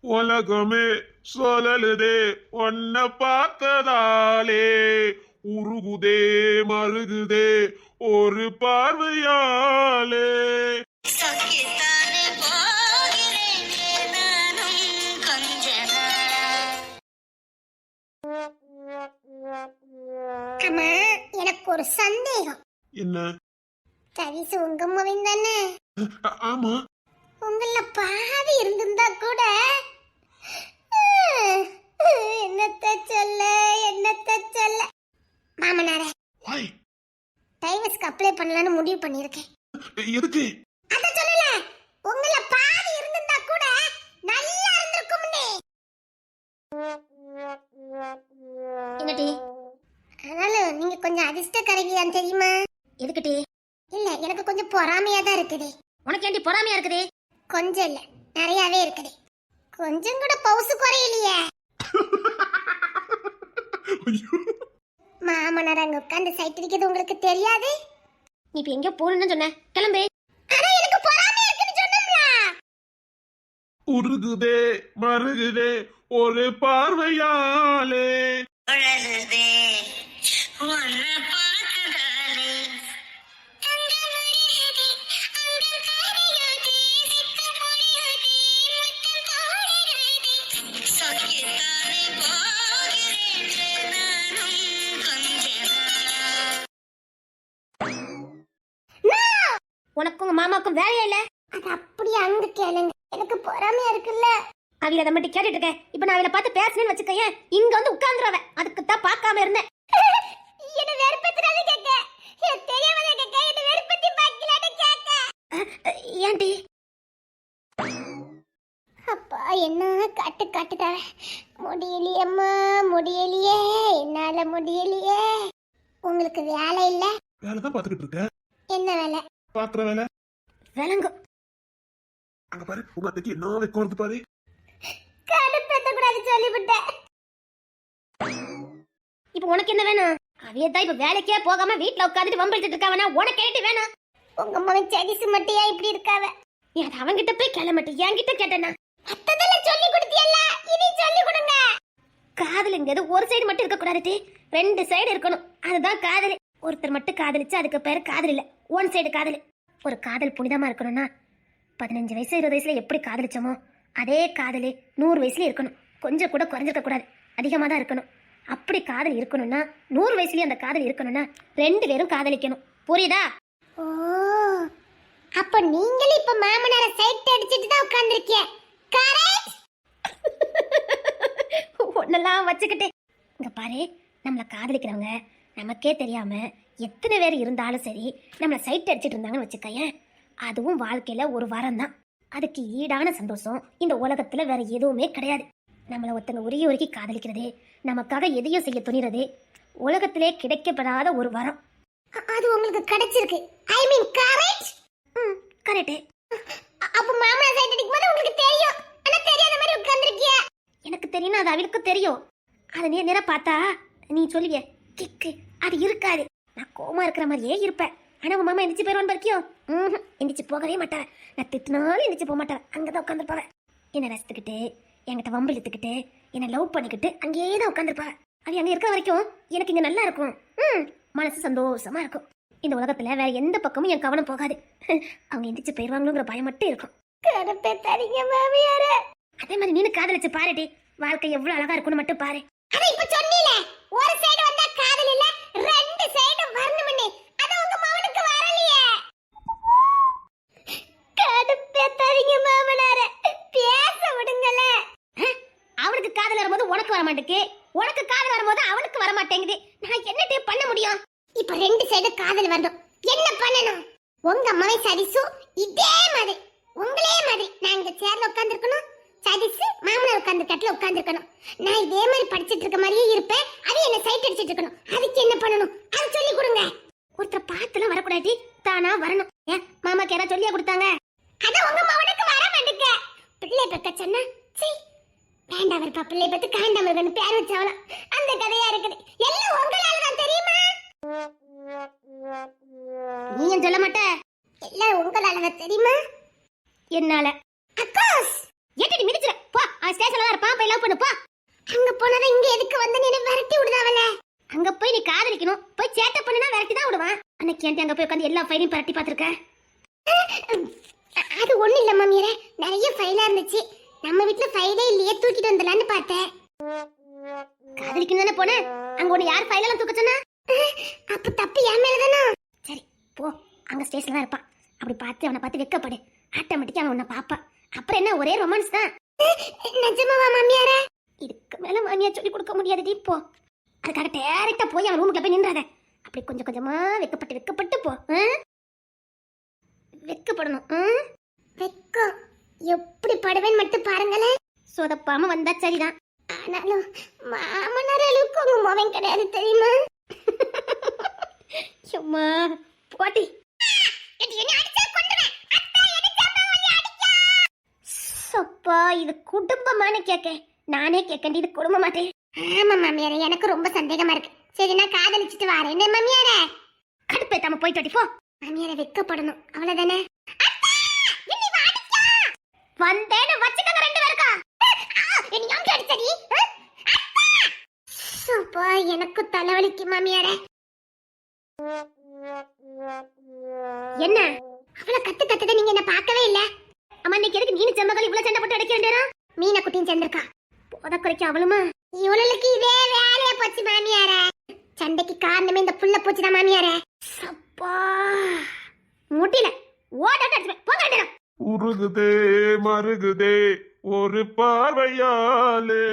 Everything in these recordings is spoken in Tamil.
உலகமே சொல்லலுதே ஒன்ன பார்த்ததாலே உருகுதே மருகுதே ஒரு பார்வையாலே. அம்மா எனக்கு ஒரு சந்தேகம். என்ன? தவிசு உங்க மகன் தானே? ஆமா. உங்கள பாதி இருந்திருந்தா கூட என்னத்த சொல்ல என்னத்த சொல்ல. மாமனாரே டைவர்ஸ்க்கு அப்ளை பண்ணலாம்னு முடிவு பண்ணியிருக்கேன். எதுக்கு? அத சொல்லல உங்கள பாதி இருந்திருந்தா கூட நல்லா இருந்திருக்கும்னே. என்னடி? அதனால நீங்க கொஞ்சம் அதிர்ஷ்டக்காரகிதான் தெரியுமா? எதுக்கிட்டே இல்ல எனக்கு கொஞ்சம் பொறாமையா தான் இருக்குது. உனக்கு ஏண்டி பொறாமையா இருக்குது? கொஞ்சம் இல்ல. நிறையவே இருக்குது கொஞ்சம் கூட பவுசு குறையிலையே. மாமனார் அங்க உட்கார்ந்து சைட் அடிக்கிறது உங்களுக்கு தெரியாது? நீ இப்ப எங்க போகணும்னு சொன்ன. கிளம்பு. ஆனா எனக்கு பொறாமை இருக்குன்னு சொன்னோம்ல உருகுதே மருகுதே ஒரு பார்வையாலே. உழலுதே மாமாக்கும் வேலையே இல்ல. அது அப்படியே அங்க கேளுங்க. எனக்கு பொறாமையா இருக்குல்ல. அவள அதை மட்டும் கேட்டுட்டு இருக்கேன் இப்ப நான் அவளை பார்த்து பேசுனேன்னு வச்சுக்கேன் இங்க வந்து உட்கார்ந்துருவ. அதுக்கு தான் பார்க்காம இருந்தேன். என்ன வெறுப்பத்தினால கேட்க எனக்கு தெரியாம கேட்க என்ன வெறுப்பத்தி பாக்கலான்னு கேட்க ஏன்டி? அப்பா என்ன காட்டு காட்டுதா? முடியலையம்மா முடியலையே. என்னால முடியலையே. உங்களுக்கு வேலை இல்ல? வேலைதான் பாத்துக்கிட்டு இருக்க. என்ன வேலை? பாக்குற வேலை? விளங்கும் அங்க பாரு உங்க அத்தைக்கு என்ன வைக்கம் பாரு. கடுப்பேத்த கூடாது சொல்லிவிட்டேன். இப்ப உனக்கு என்ன வேணும்? அவைய தான் இப்ப வேலைக்கே போகாம வீட்ல உட்காந்துட்டு வம்பிழுத்துட்டு இருக்காவனா? உனக்கு கேட்டு வேணும். உங்க மகன் சகிசு மட்டும் ஏன் இப்படி இருக்காவ? நீ அது அவன்கிட்ட போய் கிளம்பட்டு என்கிட்ட கேட்டேனா? மத்ததெல்லாம் சொல்லி கொடுத்தியல்ல? இனி சொல்லி கொடுங்க. காதலுங்கிறது ஒரு சைடு மட்டும் இருக்க கூடாது ரெண்டு சைடு இருக்கணும். அதுதான் காதல். ஒருத்தர் மட்டும் காதலிச்சு அதுக்கு பேர் காதல் இல்ல. ஒன் சைடு காதல். ஒரு காதல் புனிதமா இருக்கணும்னா பதினஞ்சு வயசு இருபது வயசுல எப்படி காதலிச்சோமோ அதே காதல் நூறு வயசுல இருக்கணும். கொஞ்சம் கூட குறைஞ்சிருக்க கூடாது. அதிகமாக தான் இருக்கணும். அப்படி காதல் இருக்கணும்னா நூறு வயசுலயும் அந்த காதல் இருக்கணும்னா ரெண்டு பேரும் காதலிக்கணும். புரியுதா? ஓ அப்ப நீங்களும் இப்ப மாமனார சைட் அடிச்சிட்டு தான் உட்கார்ந்திருக்கீங்க. கரெக்ட் ஒன்னெல்லாம் வச்சுக்கிட்டு. இங்க பாரு நம்மளை காதலிக்கிறவங்க நமக்கே தெரியாம எத்தனை பேர் இருந்தாலும் சரி நம்மளை சைட் அடிச்சிட்டு இருந்தாங்கன்னு வச்சுக்கயேன் அதுவும் வாழ்க்கையில் ஒரு வாரம் தான் அதுக்கு ஈடான சந்தோஷம் இந்த உலகத்தில் வேற எதுவுமே கிடையாது. நம்மளை ஒருத்தங்க உரிய உருகி காதலிக்கிறது நமக்காக எதையும் செய்ய துணிறது உலகத்திலே கிடைக்கப்படாத ஒரு வரம். அது உங்களுக்கு கிடைச்சிருக்கு. ஐ மீன் கரெக்ட் ம் கரெக்ட் அப்ப மாமனார் சைட் அடிக்கும் போது உங்களுக்கு தெரியும். ஆனா தெரியாத மாதிரி உட்கார்ந்திருக்கீங்க எனக்கு தெரியும் அது அவளுக்கு தெரியும். அதை நேர் நேரா பார்த்தா நீ சொல்லுவிய கிக்கு அது இருக்காது. நான் கோமா இருக்கிற மாதிரியே இருப்பேன். ஆனா உன் மாமா எந்திரிச்சு போயிடுவான்னு பாக்கியோ ம் எந்திரிச்சு போகவே மாட்டேன். நான் திட்டினாலும் எந்திரிச்சு போக மாட்டேன். அங்கே தான் உட்காந்துருப்பாவ என்னை ரசித்துக்கிட்டு என்கிட்ட வம்பு இழுத்துக்கிட்டு என்னை லவ் பண்ணிக்கிட்டு அங்கேயே தான் உட்காந்துருப்பாவ அது அங்கே இருக்கிற வரைக்கும் எனக்கு இங்கே நல்லா இருக்கும். ம் மனசு சந்தோஷமா இருக்கும். இந்த உலகத்துல வேற எந்த பக்கமும் என் கவனம் போகாது. அவங்க எந்திரிச்சு போயிடுவாங்களோங்கிற பயம் மட்டும் இருக்கும். கடுப்பே தரீங்க மாமியார. அதே மாதிரி நீனு காதலிச்சு பாருடி. வாழ்க்கை எவ்வளவு அழகா இருக்கும்னு மட்டும் பாரு. அத இப்ப சொன்னீல. ஒரு சைடு வந்தா காதல் இல்ல ரெண்டு சைடு வரணும்னு அது உங்க மகனுக்கு வரலையே கடுப்பே தரீங்க மாமனார பேச விடுங்களே அவனுக்கு காதல் வரும்போது உனக்கு வர மாட்டேங்குது உனக்கு காதல் வரும்போது அவனுக்கு வர மாட்டேங்குது நான் என்னட்டே பண்ண முடியும்? இப்ப ரெண்டு சைடு காதல் வரணும். என்ன பண்ணணும்? உங்க மகன் சதிசு இதே மாதிரி உங்களே மாதிரி. நான் இந்த சேர்ல உட்காந்துருக்கணும் சதிசு மாமனார் உட்காந்து கட்டில உட்காந்துருக்கணும் நான் இதே மாதிரி படிச்சிட்டு இருக்க மாதிரியே இருப்பேன். அது என்ன சைட் அடிச்சிட்டு இருக்கணும். அதுக்கு என்ன பண்ணணும்? அது சொல்லி கொடுங்க. ஒருத்தர் பார்த்துலாம் வரக்கூடாது. தானா வரணும். ஏன்? மாமாக்கு யாராவது சொல்லியா கொடுத்தாங்க. அதான் உங்க மகனுக்கு வர மாட்டேங்க பிள்ளை பெக்க சொன்னா சீ வேண்டாம் இருப்பா பிள்ளை பெத்து காண்டாம இருக்கணும் பேர் வச்சவளம் அந்த கதையா இருக்குது. எல்லாம் உங்களால தான் தெரியுமா? நீ ஏன் சொல்ல மாட்ட. எல்லாம் உங்களால தான் தெரியுமா? என்னால. அக்கோஸ் ஏட்டி மிதிச்சிட போ அவன் பண்ணு போ. அங்க போனதான் இங்க எதுக்கு வந்து நீ விரட்டி விடுதாவல அங்க போய் நீ காதலிக்கணும். போய் சேட்டை பண்ணுனா விரட்டி தான் விடுவான். அன்னைக்கு ஏன்டி அங்க போய் உட்காந்து எல்லா ஃபைலையும் பரட்டி பார்த்திருக்க. அது ஒண்ணு இல்ல மாமியாரே. நிறைய ஃபைலா இருந்துச்சு. நம்ம வீட்ல ஃபைலே இல்லையே தூக்கிட்டு வந்துடலான்னு பார்த்தேன். காதலிக்கணும் தானே போனேன் அங்க உன்னை யார் ஃபைலெல்லாம் தூக்க சொன்னா? அப்ப தப்பு என் மேலதானா? சரி போ. அங்க ஸ்டேஷன் தான் இருப்பான். அப்படி பார்த்து அவனை பார்த்து வெக்கப்படு. ஆட்டோமேட்டிக்கா அவன் உன்னை பாப்பான் அப்புறம் என்ன ஒரே ரொமான்ஸ் தான்? நிஜமாவா மாமியாரே? இதுக்கு மேல மாமியா சொல்லி கொடுக்க முடியாது. இப்போ அதுக்காக டேரக்டா போய் அவன் ரூமுக்குள்ள போய் நின்றாத. அப்படி கொஞ்சம் கொஞ்சமா வெக்கப்பட்டு வெக்கப்பட்டு போ. வெக்கப்படணும். வெக்கம். எப்படி படுவேன்னு மட்டும் பாருங்களேன். சொதப்பாம வந்தா சரிதான். ஆனாலும் மாமனார் அளவுக்கு உங்க மகன் கிடையாது தெரியுமா? சும்மா போட்டி. சப்பா இது குடும்பமான கேக்க நானே கேட்கண்டி இது குடும்ப மாட்டேன் ஆமா மாமியாரே எனக்கு ரொம்ப சந்தேகமா இருக்கு. சரி நான் காதலிச்சிட்டு வரேன். என்ன மாமியாரே? கடுப்பேத்தாம போயிட்டு போ. மாமியாரை வெக்கப்படணும். அவ்வளவுதானே? வந்தேன்னு வச்சுக்கங்க ரெண்டு பேருக்கா என்ன யாங்க அடிச்சடி அப்பா எனக்கு தலைவலிக்கு மாமியாரே. என்ன? அவ்வளவு கத்து கத்துத நீங்க என்ன பார்க்கவே இல்ல. அம்மா இன்னைக்கு எதுக்கு நீனு செம்மகள் இவ்வளவு சண்டை போட்டு அடிக்க வேண்டியரா மீனை குட்டியும் சேர்ந்திருக்கா. போத குறைக்க அவளுமா இவளுக்கு இதே வேலையா போச்சு மாமியாரே. சண்டைக்கு காரணமே இந்த புள்ள போச்சுதான் மாமியாரே. அப்பா முட்டில ஓடாட்ட அடிச்சுப்பேன் போக ரெண்டு உருகுதே மருகுதே ஒரு பார்வையாலே.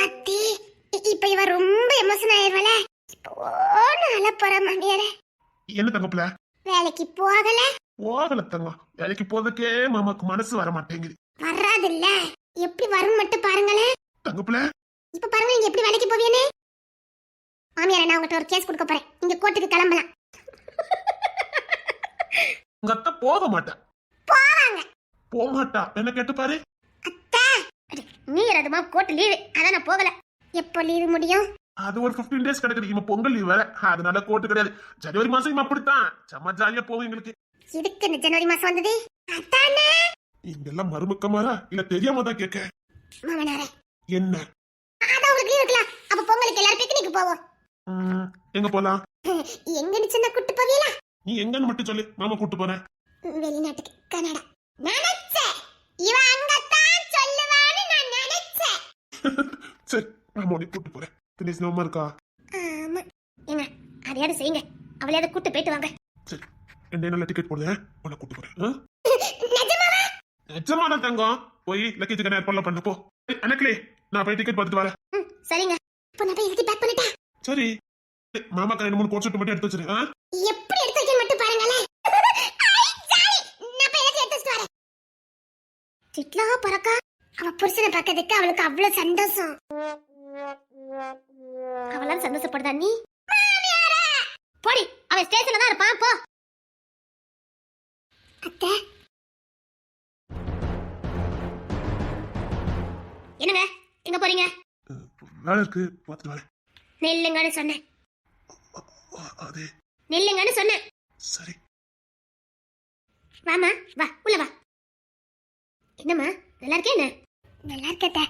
அத்தி இப்ப இவ ரொம்ப எமோஷன் ஆயிருவல? போன போற மாமியாரே. என்ன தங்கப்புல வேலைக்கு போகல. போகல தங்கம் வேலைக்கு போறதுக்கே மாமாக்கு மனசு வர மாட்டேங்குது வராதுல்ல? எப்படி வரும் மட்டும் பாருங்களேன் தங்கப்புல இப்ப பாருங்க நீங்க எப்படி வேலைக்கு போவீன்னு மாமியாரே நான் உங்ககிட்ட ஒரு கேஸ் கொடுக்க போறேன். நீங்க கோர்ட்டுக்கு கிளம்பலாம். உங்க அத்தை போக மாட்டா போவாங்க. போக மாட்டா என்ன கேட்டு பாரு. அத்தை நீ அதுமா கோர்ட் லீவு அதான் நான் போகல. எப்போ லீவு முடியும்? அது ஒரு 15 டேஸ் கிடக்குது. இவன் பொங்கல் லீவ் வேற. அதனால கோட்டு கிடையாது. ஜனவரி மாசம் அப்படித்தான். செம்ம ஜாலியா போகும் எங்களுக்கு. இதுக்கு இந்த ஜனவரி மாசம் வந்தது? அத்தானே இங்கெல்லாம் மருமக்கமாரா? இல்ல தெரியாம தான் கேட்க மாமனாரே என்ன? அதான் உங்களுக்கு லீவ் இருக்கலாம். அப்ப பொங்கலுக்கு எல்லாரும் பிக்னிக் போவோம். எங்க போலாம்? எங்க சின்ன கூட்டு போவீங்களா? நீ எங்கன்னு மட்டும் சொல்லு. மாமா கூட்டு போறேன். வெளிநாட்டுக்கு கனடா. நினைச்சேன். இவ அங்கத்தான் சொல்லுவான்னு நான் நினைச்சேன். சரி மாமா உன்னை கூட்டு போறேன். தினேஷ் நோமா இருக்கா? ஆமா. ஏங்க அதையாவது செய்யுங்க. அவளையாவது கூட்டு போயிட்டு வாங்க. சரி ரெண்டே நல்ல டிக்கெட் போடுறேன் உன்னை கூட்டு போறேன்? நிஜமாவா? நிஜமா தான் தங்கம்? போய் லக்கேஜ் கடை ஏற்பாடு பண்ணு போ. ஏய், அனக்கிளே நான் போய் டிக்கெட் பார்த்துட்டு வரேன். சரிங்க. அப்ப நான் போய் இதுக்கு பேக் பண்ணிட்டேன் சரி. மாமாக்கு ரெண்டு மூணு கோட் மட்டும் எடுத்து வச்சிரு? எப்படி எடுத்து வைக்க மட்டும் பாருங்களேன் ஐ, ஜாலி. நான் போய் எல்லாத்தையும் எடுத்து வச்சுட்டு வரேன் சிட்லா பறக்கா அவ புருஷனை பார்க்கறதுக்கு அவளுக்கு அவ்வளவு சந்தோஷம். அவளால சந்தோஷப்படுதா நீ? போடி அவன் ஸ்டேஷன்ல தான் இருப்பான் போ. அத்தை. என்னங்க எங்க போறீங்க? வேலை இருக்கு பார்த்துட்டு வரேன். நெல்லுங்கன்னு சொன்னேன். அதே. நெல்லுங்கன்னு சொன்னேன். சரி. வாமா வா உள்ள வா. என்னம்மா? நல்லா இருக்கே என்ன? நல்லா இருக்கத்த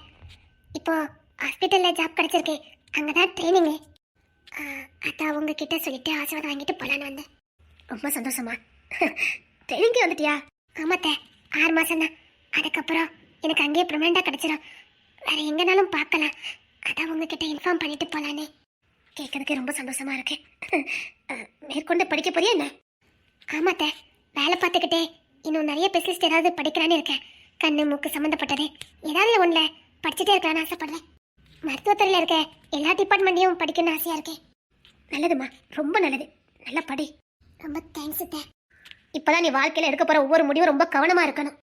இப்போ ஹாஸ்பிட்டல்ல ஜாப் கிடைச்சிருக்கு. அங்கதான் ட்ரைனிங் அதான் உங்ககிட்ட சொல்லிட்டு ஆசீர்வாதம் வாங்கிட்டு போலான்னு வந்தேன். ரொம்ப சந்தோஷமா ட்ரெயினிங்க்கு வந்துட்டியா? ஆமாத்த ஆறு மாசம் தான். அதுக்கப்புறம் எனக்கு அங்கேயே பெர்மனண்டா கிடைச்சிடும் வேற எங்கனாலும் பார்க்கலாம். அதான் உங்ககிட்ட இன்ஃபார்ம் பண்ணிட்டு போலான்னு. கேட்கறதுக்கு ரொம்ப சந்தோஷமா இருக்கு. மேற்கொண்டு படிக்க போறியா என்ன? ஆமாத்த வேலை பார்த்துக்கிட்டே இன்னும் நிறைய ஸ்பெஷலிஸ்ட் ஏதாவது படிக்கலான்னு இருக்கேன். கண்ணு மூக்கு சம்மந்தப்பட்டது. ஏதாவது ஒன்றில் படிச்சுட்டே இருக்கலாம்னு ஆசைப்படுறேன். மருத்துவத்துறையில் இருக்க எல்லா டிபார்ட்மெண்ட்டையும் படிக்கணும்னு ஆசையாக இருக்கேன் நல்லதும்மா. ரொம்ப நல்லது. நல்லா படி. ரொம்ப தேங்க்ஸ் அத்தை. இப்போதான் நீ வாழ்க்கையில் எடுக்க போகிற ஒவ்வொரு முடிவும் ரொம்ப கவனமாக இருக்கணும்.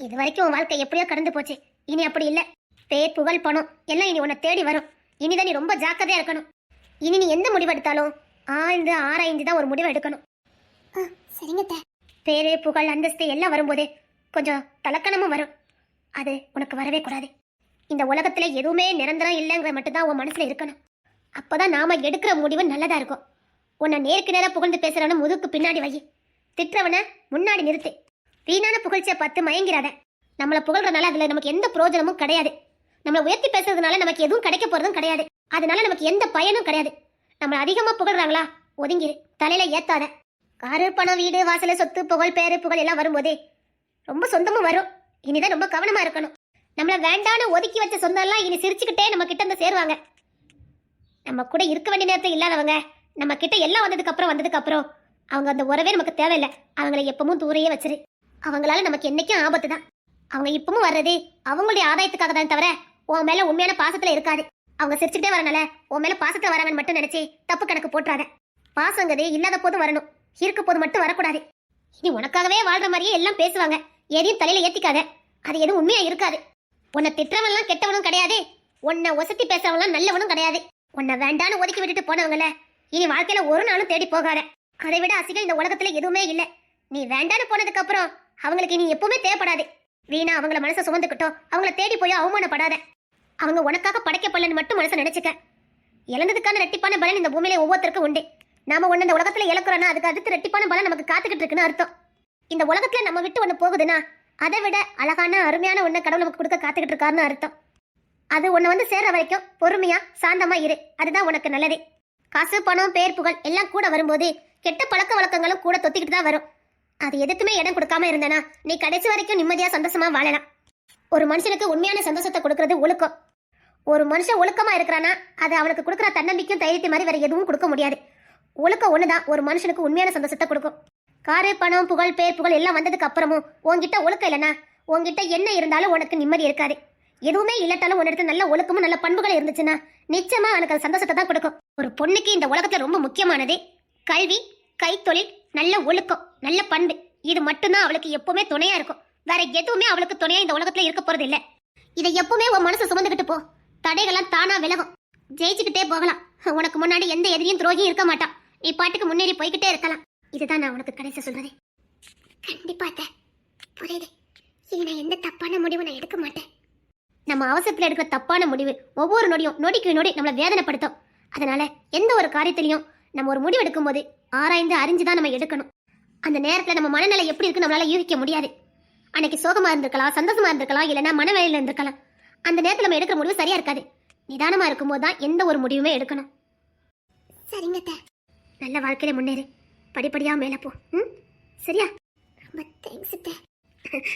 இது வரைக்கும் உன் வாழ்க்கை எப்படியோ கடந்து போச்சு. இனி அப்படி இல்லை. பேர் புகழ் பணம் எல்லாம் இனி உன்னை தேடி வரும். இனிதான் நீ ரொம்ப ஜாக்கிரதையாக இருக்கணும். இனி நீ எந்த முடிவு எடுத்தாலும் ஆழ்ந்து ஆராய்ந்து தான் ஒரு முடிவு எடுக்கணும். ஆ சரிங்க அத்தை. பேரு புகழ் அந்தஸ்து எல்லாம் வரும்போது கொஞ்சம் தலக்கணமும் வரும். அது உனக்கு வரவே கூடாது. இந்த உலகத்துல எதுவுமே நிரந்தரம் இல்லைங்கிற மட்டும்தான் உன் மனசுல இருக்கணும். அப்பதான் நாம எடுக்கிற முடிவு நல்லதா இருக்கும். உன்னை நேருக்கு நேராக புகழ்ந்து பேசுறவன முதுக்கு பின்னாடி வை. திட்டுறவனை முன்னாடி நிறுத்து. வீணான புகழ்ச்சியை பார்த்து மயங்கிறாத. நம்மளை புகழ்றதுனால அதில் நமக்கு எந்த பிரயோஜனமும் கிடையாது. நம்மளை உயர்த்தி பேசுறதுனால நமக்கு எதுவும் கிடைக்க போகிறதும் கிடையாது. அதனால நமக்கு எந்த பயனும் கிடையாது. நம்மளை அதிகமாக புகழ்றாங்களா? ஒதுங்கிரு. தலையில ஏத்தாத. காரு பணம் வீடு வாசலை சொத்து புகழ் பேரு புகழ் எல்லாம் வரும்போதே ரொம்ப சொந்தமும் வரும். இனிதான் ரொம்ப கவனமா இருக்கணும். நம்மள வேண்டான்னு ஒதுக்கி வச்ச சொந்தம்லாம் இனி சிரிச்சுக்கிட்டே நம்ம கிட்ட வந்து சேருவாங்க. நம்ம கூட இருக்க வேண்டிய நேரத்தில் இல்லாதவங்க நம்ம கிட்ட எல்லாம் வந்ததுக்கு அப்புறம் வந்ததுக்கு அப்புறம் அவங்க அந்த உறவே நமக்கு தேவையில்லை. அவங்கள எப்பவும் தூரையே வச்சிரு. அவங்களால நமக்கு என்னைக்கும் ஆபத்து தான். அவங்க இப்பவும் வர்றது அவங்களுடைய ஆதாயத்துக்காக தான் தவிர உன் மேல உண்மையான பாசத்துல இருக்காது. அவங்க சிரிச்சுட்டே வரனால உன் மேல பாசத்துல வராங்கன்னு மட்டும் நினைச்சு தப்பு கணக்கு போட்டுறாத. பாசங்கிறது இல்லாத போதும் வரணும். இருக்க போது மட்டும் வரக்கூடாது. இனி உனக்காகவே வாழ்ற மாதிரியே எல்லாம் பேசுவாங்க. எதையும் தலையில ஏத்திக்காத. அது எதுவும் உண்மையா இருக்காது. உன்னை திட்டவன்லாம் கெட்டவனும் கிடையாது. உன்னை ஒசத்தி பேசுறவங்களாம் நல்லவனும் கிடையாது. உன்னை வேண்டான்னு ஒதுக்கி விட்டுட்டு போனவங்கள இனி வாழ்க்கையில ஒரு நாளும் தேடி போகாத. அதை விட அசிகம் இந்த உலகத்துல எதுவுமே இல்லை. நீ வேண்டான்னு போனதுக்கு அப்புறம் அவங்களுக்கு நீ எப்பவுமே தேவைப்படாது. வீணா அவங்கள மனசை சுமந்துக்கிட்டோம் அவங்கள தேடி போய் அவமானப்படாத. அவங்க உனக்காக படைக்கப்படலன்னு மட்டும் மனசை நினைச்சுக்க. இழந்ததுக்கான ரெட்டிப்பான பலன் இந்த பூமியில ஒவ்வொருத்தருக்கும் உண்டு. நாம ஒண்ணு இந்த உலகத்துல இழக்கிறோன்னா அதுக்கு அடுத்து ரெட்டிப்பான பலன் நமக்கு காத்துக்கிட்டு இருக்குன்னு அர்த்தம். இந்த உலகத்துல நம்ம விட்டு ஒண்ணு போகுதுன்னா அதை விட அழகான அருமையான ஒன்று கடவுள் நமக்கு கொடுக்க காத்துக்கிட்டு இருக்காருன்னு அர்த்தம். அது உன்னை வந்து சேர்ற வரைக்கும் பொறுமையா சாந்தமா இரு. அதுதான் உனக்கு நல்லது. காசு பணம் பேர் புகழ் எல்லாம் கூட வரும்போது கெட்ட பழக்க வழக்கங்களும் கூட தொத்திக்கிட்டு தான் வரும். அது எதுக்குமே இடம் கொடுக்காம இருந்தனா நீ கடைசி வரைக்கும் நிம்மதியா சந்தோஷமா வாழலாம். ஒரு மனுஷனுக்கு உண்மையான சந்தோஷத்தை கொடுக்கறது ஒழுக்கம். ஒரு மனுஷன் ஒழுக்கமா இருக்கிறானா அது அவனுக்கு கொடுக்குற தன்னம்பிக்கையும் தைரியத்தை மாதிரி வேற எதுவும் கொடுக்க முடியாது. ஒழுக்கம் ஒண்ணுதான் ஒரு மனுஷனுக்கு உண்மையான சந்தோஷத்தை கொடுக்கும். காரு பணம் புகழ் பேர் புகழ் எல்லாம் வந்ததுக்கு அப்புறமும் உன்கிட்ட ஒழுக்கம் இல்லைனா உன்கிட்ட என்ன இருந்தாலும் உனக்கு நிம்மதி இருக்காது. எதுவுமே இல்லாட்டாலும் உன்னிடத்துல நல்ல ஒழுக்கமும் நல்ல பண்புகள் இருந்துச்சுன்னா நிச்சயமா அவனுக்கு அது சந்தோஷத்தை தான் கொடுக்கும். ஒரு பொண்ணுக்கு இந்த உலகத்துல ரொம்ப முக்கியமானது கல்வி கைத்தொழில் நல்ல ஒழுக்கம் நல்ல பண்பு. இது மட்டும்தான் அவளுக்கு எப்பவுமே துணையா இருக்கும். வேற எதுவுமே அவளுக்கு துணையா இந்த உலகத்துல இருக்க போறது இல்ல. இதை எப்பவுமே உன் மனசு சுமந்துக்கிட்டு போ. தடைகள்லாம் தானா விலகும். ஜெயிச்சுக்கிட்டே போகலாம். உனக்கு முன்னாடி எந்த எதிரியும் துரோகியும் இருக்க மாட்டான். நீ பாட்டுக்கு முன்னேறி போய்கிட்டே இருக்கலாம். இதுதான் நான் உனக்கு கடைசி சொல்றதே. கண்டிப்பா அத்தை. புரியுது. இனி நான் எந்த தப்பான முடிவு நான் எடுக்க மாட்டேன். நம்ம அவசரத்தில் எடுக்கிற தப்பான முடிவு ஒவ்வொரு நொடியும் நொடிக்கு நொடி நம்மளை வேதனைப்படுத்தும். அதனால எந்த ஒரு காரியத்திலையும் நம்ம ஒரு முடிவு எடுக்கும்போது ஆராய்ந்து அறிஞ்சு தான் நம்ம எடுக்கணும். அந்த நேரத்தில் நம்ம மனநிலை எப்படி இருக்குன்னு நம்மளால யூகிக்க முடியாது. அன்னைக்கு சோகமா இருந்திருக்கலாம் சந்தோஷமா இருந்திருக்கலாம் இல்லைன்னா மனவேலையில் இருந்திருக்கலாம். அந்த நேரத்தில் நம்ம எடுக்கிற முடிவு சரியா இருக்காது. நிதானமா இருக்கும்போது தான் எந்த ஒரு முடிவுமே எடுக்கணும். சரிங்க நல்ல வாழ்க்கையில முன்னேறு. படிப்படியாக மேலே போ. ம்? சரியா? ரொம்ப தேங்க்ஸ்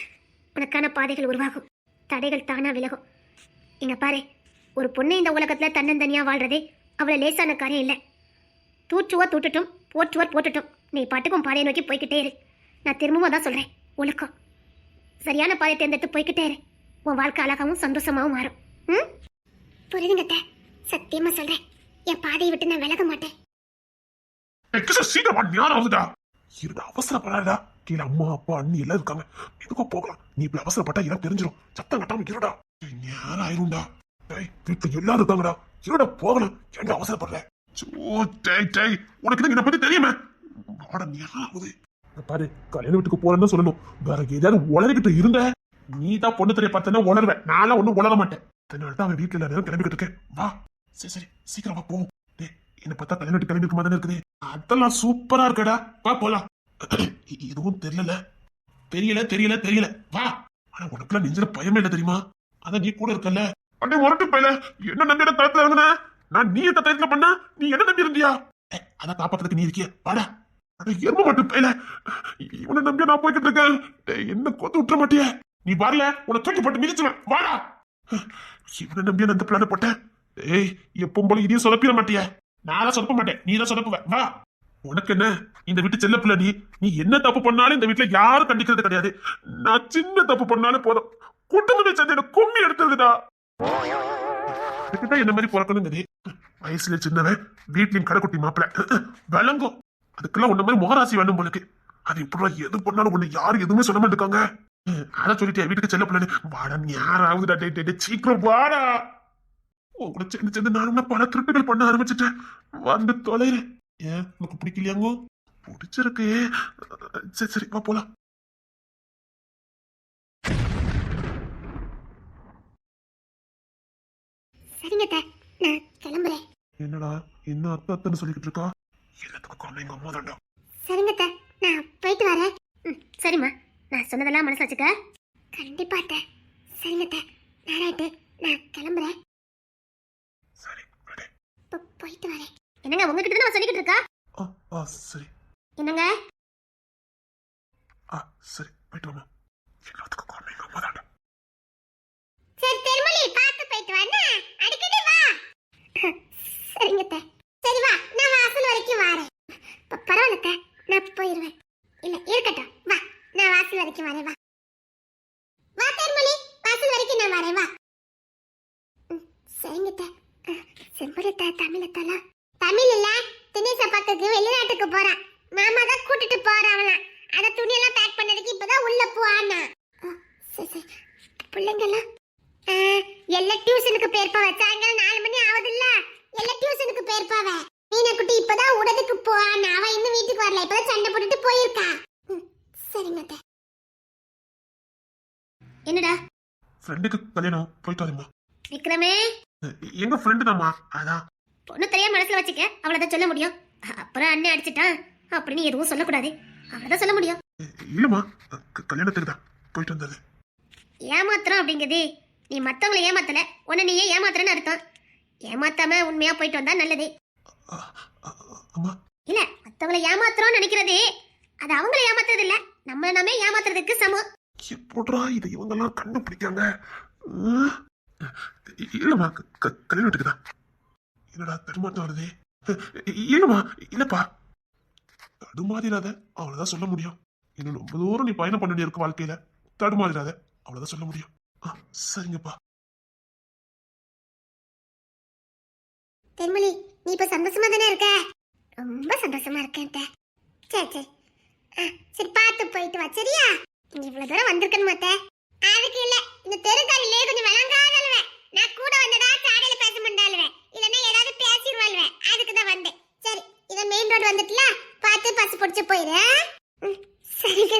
உனக்கான பாதைகள் உருவாகும். தடைகள் தானாக விலகும். இங்கே பாரு ஒரு பொண்ணு இந்த உலகத்தில் தன்னந்தனியாக வாழ்றதே அவ்வளோ லேசான காரியம் இல்லை. தூற்றுவோ தூட்டுட்டும் போற்றுவோர் போட்டுட்டும் நீ பாட்டுக்கும் பாதையை நோக்கி போய்கிட்டே இரு. நான் திரும்பவும் தான் சொல்கிறேன் ஒழுக்கம். சரியான பாதை தேர்ந்தெடுத்து போய்கிட்டே இரு. உன் வாழ்க்கை அழகாகவும் சந்தோஷமாகவும் மாறும். ம்? புரியுதுங்க சத்தியமாக சொல்கிறேன் என் பாதையை விட்டு நான் விலக மாட்டேன். ஏய், கிஷோர் சீக்கிரமா ஞானம் ஆகுதுடா இருடா அவசரப்படாதடா. கீழே அம்மா அப்பா அண்ணி எல்லாம் இருக்காங்க. எதுக்கோ போகலாம். நீ இப்படி அவசரப்பட்டா எல்லாம் தெரிஞ்சிடும் சத்தம் கட்டாம இருடா. ஏய், ஞானம் ஆயிரும்டா. டேய் வீட்டுல எல்லாரும் இருக்காங்கடா. இருடா போகலாம். ஏன்டா அவசரப்படுற? சோ டேய் டேய். உனக்கு என்ன இதை பத்தி தெரியுமே? வாடா ஞானம் ஆகுது. பாரு கல்யாண வீட்டுக்கு போறேன்னு தான் சொல்லணும். வேற ஏதாவது உளறிக்கிட்டு இருந்த. நீ தான் பொண்ணு தெரிய பார்த்தனா உளருவேன் நான்லாம் ஒண்ணும் உளர மாட்டேன். அதனால தான் அவன் வீட்டில் எல்லா நேரம் கிளம்பிக்கிட்டு இருக்கேன். வா. சரி சரி. சீக்கிரம் வா போவோம் என்ன பார்த்தா கல்யாண வீட்டு கிளம்பி இருக்க மாதிரி இருக்குது? அதெல்லாம் சூப்பரா இருக்கடா. வா போலாம். எதுவும் தெரியல. தெரியல தெரியல தெரியல. வா. ஆனா உனக்குலாம் நெஞ்சில பயமே இல்லை தெரியுமா? அதான் நீ கூட இருக்கல அண்ணே முரட்டு பையல. என்ன நம்பி தளத்துல தரத்துல இருந்தன நான் நீ எந்த தயத்துல பண்ண? நீ என்ன நம்பி இருந்தியா அதான் காப்பாத்துறதுக்கு நீ இருக்கிய. வாடா. அட எரும மட்டும் பையல. இவனை நம்பியா நான் போய்கிட்டு இருக்கேன். டேய், என்ன கொத்து விட்டுற மாட்டிய? நீ வரல. உன்னை தூக்கி போட்டு மிதிச்சுவேன் வாடா. இவனை நம்பியா நான் இந்த பிளான போட்டேன். ஏய் எப்பவும் போல இதையும் சொலப்பிட மாட்டியா. நான் சொதப்ப மாட்டேன். நீ தான் சொதப்புவ. வா. உனக்கு என்ன? இந்த வீட்டு செல்ல பிள்ளை நீ. நீ என்ன தப்பு பண்ணாலும் இந்த வீட்டுல யாரும் கண்டிக்கிறது கிடையாது. நான் சின்ன தப்பு பண்ணாலும் போதும். குடும்பத்தை சேர்ந்து என்ன கும்மி எடுத்துருதுடா. இதுக்குதான் என்ன மாதிரி பிறக்கணுங்கிறது வயசுல சின்னவன் வீட்லயும் கடைக்குட்டி மாப்பிள்ள விளங்கும். அதுக்கெல்லாம் உன்ன மாதிரி முகராசி வேணும் போலுக்கு அது இப்படி எது பண்ணாலும் உன்னை யாரும் எதுவுமே சொல்ல மாட்டேங்க அத சொல்லிட்டேன் வீட்டுக்கு செல்ல பிள்ளைன்னு. வாடா யாராவது டே டே, டே, சீக்கிரம் வாடா. உன் கூட சேர்ந்து சேர்ந்து நானும் பல திருட்டுகள் பண்ண ஆரம்பிச்சிட்டேன். வந்து தொலைறேன். ஏன் உனக்கு பிடிக்கலையாங்கோ? பிடிச்சிருக்கு. சரி சரி வா போலாம். சரிங்க. நான் கிளம்புறேன். என்னடா என்ன அத்தை அத்தைன்னு சொல்லிக்கிட்டு இருக்கா? எல்லாத்துக்கும் காரணம் எங்க அம்மா தான்டா சரிங்க. நான் போயிட்டு வரேன். சரிம்மா நான் சொன்னதெல்லாம் மனசு வச்சுக்க. கண்டிப்பா சரிங்க நான் கிளம்புறேன். போயிட்டு வரேன். என்னங்க உங்ககிட்ட தான் சொல்லிக்கிட்டு இருக்கா? ஆ ஆ சரி. என்னங்க? ஆ சரி போயிட்டு வாமா எல்லாத்துக்கும் காரணம் எங்க அம்மா தான்டா. சரி திருமலி பார்த்து போயிட்டு வா என்ன? அடிக்கடி வா. சரிங்க சரி வா. நான் வாசல் வரைக்கும் வரேன். பரவாயில்ல அத்தை. நான் போயிடுவேன் இல்ல இருக்கட்டும். வா. நான் வாசல் வரைக்கும் வரேன் வா. வா திருமலி. வாசல் வரைக்கும் நான் வரேன் வா. சரிங்க அஹ், செம்பருத்த தமிழத்தால? தமிழ் இல்ல தினேச பக்கத்துக்கு வெளிநாட்டுக்கு போறான் மாமா தான் கூட்டிட்டு போறாங்களாம் அத துணியெல்லாம் பேக் பண்ணதுக்கு இப்பதான் உள்ள போவானா பிள்ளைங்கெல்லாம் ஆ, எல்லாம் டியூஷனுக்கு போயிருப்பாவ சாயங்காலம் நாலு மணி ஆகுதுல்ல எல்லாம் டியூஷனுக்கு போயிருப்பாவ மீனாக்குட்டி இப்பதான் உடதுக்கு போவான் அவ இன்னும் வீட்டுக்கு வரல. இப்பதான் சண்டை போட்டுட்டு போயிருக்கா. சரிங்க. என்னடா? ஃப்ரெண்டுக்கு கல்யாணம் போயிட்டு வரேம்மா விக்ரமே? எங்க ஃப்ரெண்டு தாம்மா அதான். பொண்ணு தெரியாம மனசுல வச்சுக்க. அவ்வளவுதான் சொல்ல முடியும். அப்புறம் அண்ணன் அடிச்சிட்டான் அப்படின்னு எதுவும் சொல்லக்கூடாது. அவ்வளவுதான் சொல்ல முடியும். இல்லம்மா. கல்யாணத்துக்கு தான். போயிட்டு வந்தது. ஏமாத்துறோம் அப்படிங்கிறது. நீ மத்தவங்களை ஏமாத்தல. உன்னை நீயே ஏமாத்துறன்னு அர்த்தம். ஏமாத்தாம உண்மையா போயிட்டு வந்தா நல்லது. இல்ல மத்தவங்களை ஏமாத்துறோம்னு நினைக்கிறது அது அவங்கள ஏமாத்துறது இல்ல நம்ம நாமே ஏமாத்துறதுக்கு சமம். எப்படிடா இதை இவங்கெல்லாம் கண்டுபிடிக்காங்க ம். இ- இல்லம்மா க- க- கல்யாணத்துக்கு தான் என்னடா தடுமாட்டம் வருது? இ- இல்லம்மா இல்லப்பா. தடுமாறிடாத அவ்வளவுதான் சொல்ல முடியும். இன்னும் ரொம்ப தூரம் நீ பயணம் பண்ண வேண்டியிருக்கு வாழ்க்கையில. தடுமாறிடாத அவ்வளவுதான் சொல்ல முடியும். ஆ, சரிங்கப்பா. தென்மொழி நீ இப்ப சந்தோஷமா தானே இருக்க? ரொம்ப சந்தோஷமா இருக்கேன் சரி சரி. சரி பார்த்து போயிட்டு வா சரியா? நீ இவ்வளவு தூரம் வந்திருக்கணும் அத்தை? அதுக்கு இல்ல இந்த தெருக்காரிலே கொஞ்சம் விளங்காதல்வே நான் கூட வந்ததா சாடையில பேச மாட்டாளுவேன் இல்லன்னா ஏதாவது பேசிடுவாள்வேன். அதுக்கு தான் வந்தேன். சரி இதை மெயின் ரோடு வந்துட்டுல? பார்த்து பஸ் பிடிச்சி போயிரு. ம், சரிங்க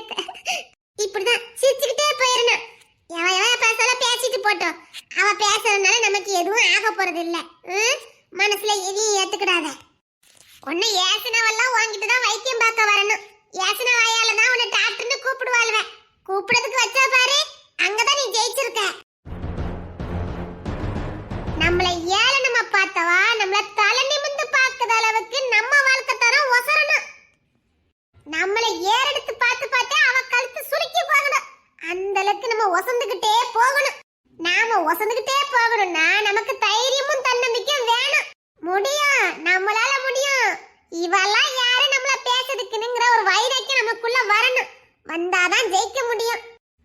இப்படிதான் சிரிச்சுக்கிட்டே போயிடணும் எவன் எவன் பேசாலும் பேசிட்டு போட்டோம். அவ பேசுறதுனால நமக்கு எதுவும் ஆக போறது இல்ல. ம்? மனசுல எதையும் ஏத்துக்கிடாத. உன்னை ஏசனவெல்லாம் வாங்கிட்டு தான் வைத்தியம் பார்க்க வரணும். ஏசன வாயால தான் உன்னை டாக்டர்னு கூப்பிடுவாள்வேன். கூப்பிடுறதுக்கு வச்சா பாரு அங்கதான் நீ ஜெயிச்சிருக்க. நம்மள ஏளனமா பார்த்தவா? நம்மள தலை நிமிந்து பார்க்கற அளவுக்கு நம்ம வாழ்க்கை தரம் ஒசரணும். நம்மளை ஏறெடுத்து பார்த்து பார்த்தே அவ கழுத்து சுருக்கி போகணும். அந்த அளவுக்கு நம்ம ஒசந்துகிட்டே போகணும். நாம ஒசந்துகிட்டே போகணும்னா நமக்கு தைரியமும் தன்னம்பிக்கையும் வேணும். முடியும். நம்மளால முடியும். இவெல்லாம் யாரு நம்மள பேசுறதுக்குங்கிற ஒரு வைராக்கியம் நமக்குள்ள வரணும். வந்தாதான் ஜெயிக்க முடியும்.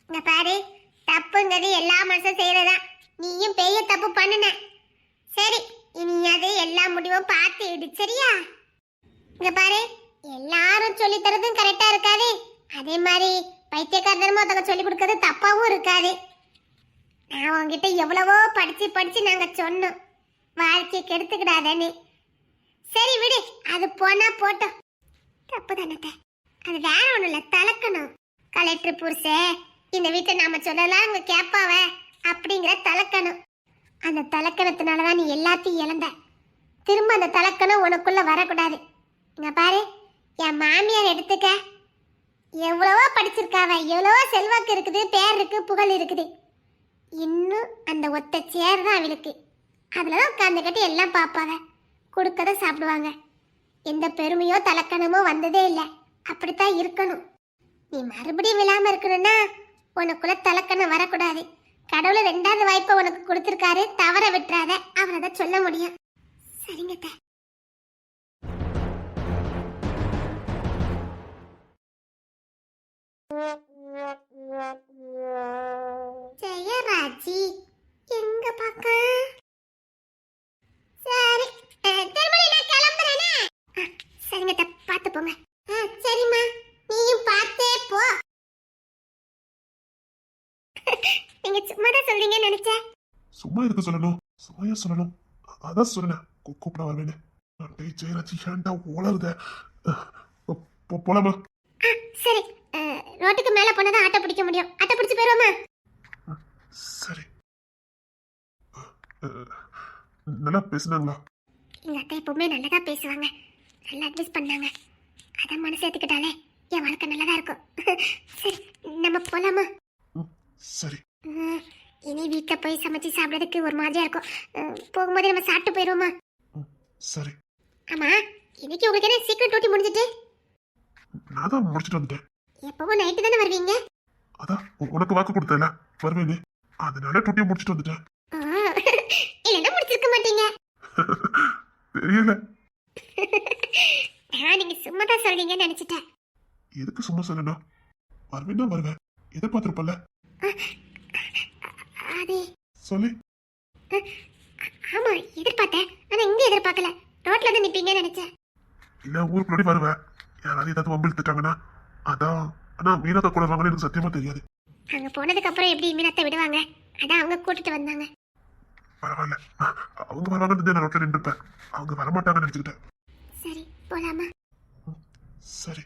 இங்க பாரு தப்புங்கிறது எல்லா மனுஷன் செய்யறதா நீயும் பெரிய தப்பு பண்ணுன. சரி இனி அது எல்லா முடிவும் பார்த்து எடு சரியா? இங்க பாரு எல்லாரும் சொல்லி தரதும் கரெக்டா இருக்காது. அதே மாதிரி பைத்தியக்காரத்தனமா ஒருத்தவங்க சொல்லி கொடுக்கறது தப்பாவும் இருக்காது. நான் உங்ககிட்ட எவ்வளவோ படிச்சு படிச்சு நாங்க சொன்னோம். வாழ்க்கையை கெடுத்துக்கிடாதேன்னு. சரி விடு அது போனா போட்டோம். தப்பு தானே அது வேற ஒண்ணும் இல்ல தலக்கணும் கலெக்டர் புருஷே இந்த வீட்டை நாம சொல்லலாம் அங்க கேப்பாவ அப்படிங்கிற தலக்கணும் அந்த தலக்கணத்தினாலதான் நீ எல்லாத்தையும் இழந்த. திரும்ப அந்த தலக்கணம் உனக்குள்ளே வரக்கூடாது. இங்க பாரு என் மாமியார் எடுத்துக்க. எவ்வளவோ படிச்சிருக்காவ எவ்வளவோ செல்வாக்கு இருக்குது பேர் இருக்கு புகழ் இருக்குது. இன்னும் அந்த ஒத்த சேர் தான் அவளுக்கு. அதில் தான் உட்காந்துக்கிட்டு எல்லாம் பார்ப்பாங்க கொடுக்கத சாப்பிடுவாங்க. எந்த பெருமையோ தலக்கணமோ வந்ததே இல்லை. அப்படித்தான் இருக்கணும். நீ மறுபடியும் விழாமல் இருக்கணும்னா உனக்குள்ள தலக்கணம் வரக்கூடாது. கடவுள் ரெண்டாவது வாய்ப்பை உனக்கு கொடுத்துருக்காரு. தவற விட்டுறாத. அவரை தான் சொல்ல முடியும். சரிங்க ஜெயராஜி எங்க பாக்க? சரி திருமணி நான் கிளம்புறேனே? சரிங்க அத்தை, பார்த்து போங்க. சரிம்மா. நீயும் பார்த்து. நீங்க சும்மா தான் சொல்றீங்கன்னு நினைச்சேன். சும்மா எதுக்கு சொல்லணும். சும்மையா சொல்லணும். அதான் சொன்னேன். கூப்பிட வருவேன்னு டேய் ஜெயராஜி ஏன்டா ஓலருத போலாமா? சரி. ரோட்டுக்கு மேல போனதான் ஆட்டோ பிடிக்க முடியும். ஆட்டோ பிடிச்சு போயிருவோமா சரி. நல்லா பேசுனாங்களா? எங்க அத்தை எப்பவுமே நல்லதா பேசுவாங்க. நல்லா அட்வைஸ் பண்ணாங்க. அதான் மனசு ஏத்துக்கிட்டாலே என் வாழ்க்கை நல்லதா இருக்கும். சரி நம்ம போலாமா? சரி. இனி வீட்டில் போய் சமைச்சு சாப்பிட்றதுக்கு ஒரு மாதிரியா இருக்கும். போகும்போது நம்ம சாப்பிட்டு போயிடுவோமா? சரி. ஆமா இன்னைக்கு உங்களுக்கு என்ன சீக்கிரம் டூட்டி முடிஞ்சிட்டு? நான் தான் முடிச்சிட்டு வந்துட்டேன். எப்பவும் நைட்டு தானே வருவீங்க? அதான் உனக்கு வாக்கு கொடுத்தல வருவேனே அதனால டூட்டியை முடிச்சிட்டு வந்துட்டேன். இல்லைன்னா முடிச்சிருக்க மாட்டீங்க. தெரியல. நான் நீங்க சும்மா தான் சொல்றீங்கன்னு நினைச்சிட்டேன். எதுக்கு சும்மா சொல்லணும்? வருவேன்னா வருவேன். எதிர்பார்த்திருப்பல அது சொல்லி. ஆமா எதிர்பார்த்தேன். ஆனா இங்க எதிர்பார்க்கல. ரோட்ல வந்து நிப்பீங்கன்னு நினைச்சேன். இல்ல ஊருக்குள்ளே வருவேன் யாராவது ஏதாவது வம்பிழுத்துட்டாங்கன்னா அதான் ஆனா மீனத்தை கூட வாங்கன்னு எனக்கு சத்தியமா தெரியாது. அங்க போனதுக்கு அப்புறம் எப்படி மீனத்தை விடுவாங்க? அதான் அவங்க கூட்டிட்டு வந்தாங்க. பரவாயில்ல. அவங்க வருவாங்கன்னு நான் ரோட்ல நின்றுப்பேன். அவங்க வரமாட்டாங்கன்னு நினைச்சுக்கிட்டேன். சரி போலாமா? சரி.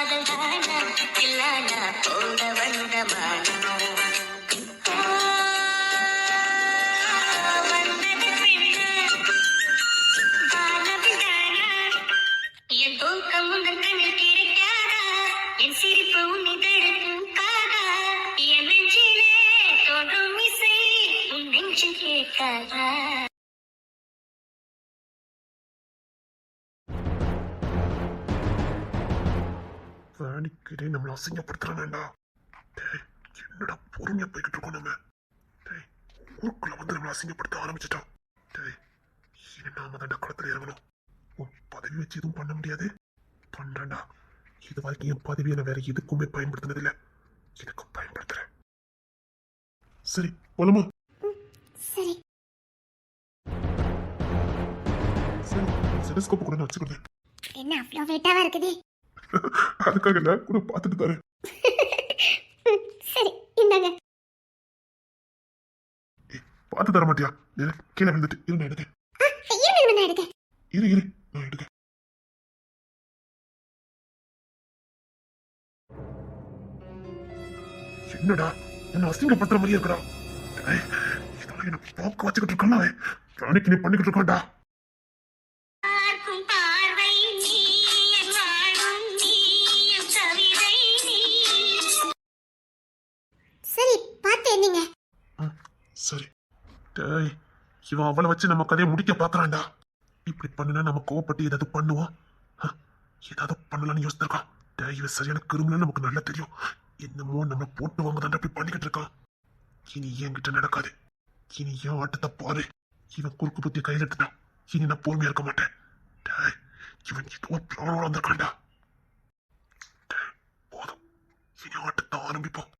காதல் தானா இல்லானா போட வந்தமானோ வந்தது நம்மள அசிங்கப்படுத்துறானேண்டா டேய் என்னடா பொறுமையா போய்கிட்டு இருக்கோம் நம்ம. டேய் ஊருக்குள்ள வந்து நம்மள அசிங்கப்படுத்த ஆரம்பிச்சிட்டான். டேய் இனி நாம தான் களத்துல இறங்கணும். உன் பதவி வச்சு எதுவும் பண்ண முடியாது. பண்றேன்டா. இது வரைக்கும் என் பதவியை நான் வேற எதுக்குமே பயன்படுத்தினதில்லை. இதுக்கு பயன்படுத்துறேன். சரி போலாமா? சரி. சரி செலஸ்கோப் கூட நான் வச்சுக்கிறேன். என்ன அவ்வளோ வெயிட்டாவா இருக்குது? அதுக்காக நான் கூட பார்த்துட்டு தரேன். சரி இந்தாங்க. பார்த்து தர மாட்டியா? கீழே விழுந்துட்டு இரு நான் எடுக்கேன். இரு இரு நான் எடுக்கேன். என்னடா என்ன அசிங்கப்படுத்துற மாதிரியே இருக்கடா. இதெல்லாம் என்ன போக்க வச்சுக்கிட்டு இருக்கான் அவன். நீ பண்ணிக்கிட்டு இருக்கான்டா. ஏய் இவன் அவளை வச்சு நம்ம கதையை முடிக்க பாக்குறான்டா இப்படி பண்ணுனா நம்ம கோவப்பட்டு ஏதாவது பண்ணுவோம்? ஹ, ஏதாவது பண்ணலாம்னு யோசிச்சிருக்கான். டேய் இவன் சரியான கிருமினு நமக்கு நல்லா தெரியும். என்னமோ நம்ம போட்டு வாங்க தான் இப்படி பண்ணிக்கிட்டு இருக்கான். இனி என்கிட்ட நடக்காது. இனி ஏன் ஆட்டத்தை பாரு. இவன் குறுக்கு புத்தி கையில் எடுத்துட்டான். இனி நான் பொறுமையா இருக்க மாட்டேன். டேய் இவன் ஏதோ பிளானோட வந்திருக்கான்டா. போதும். இனி ஆட்டத்தை ஆரம்பிப்போம்.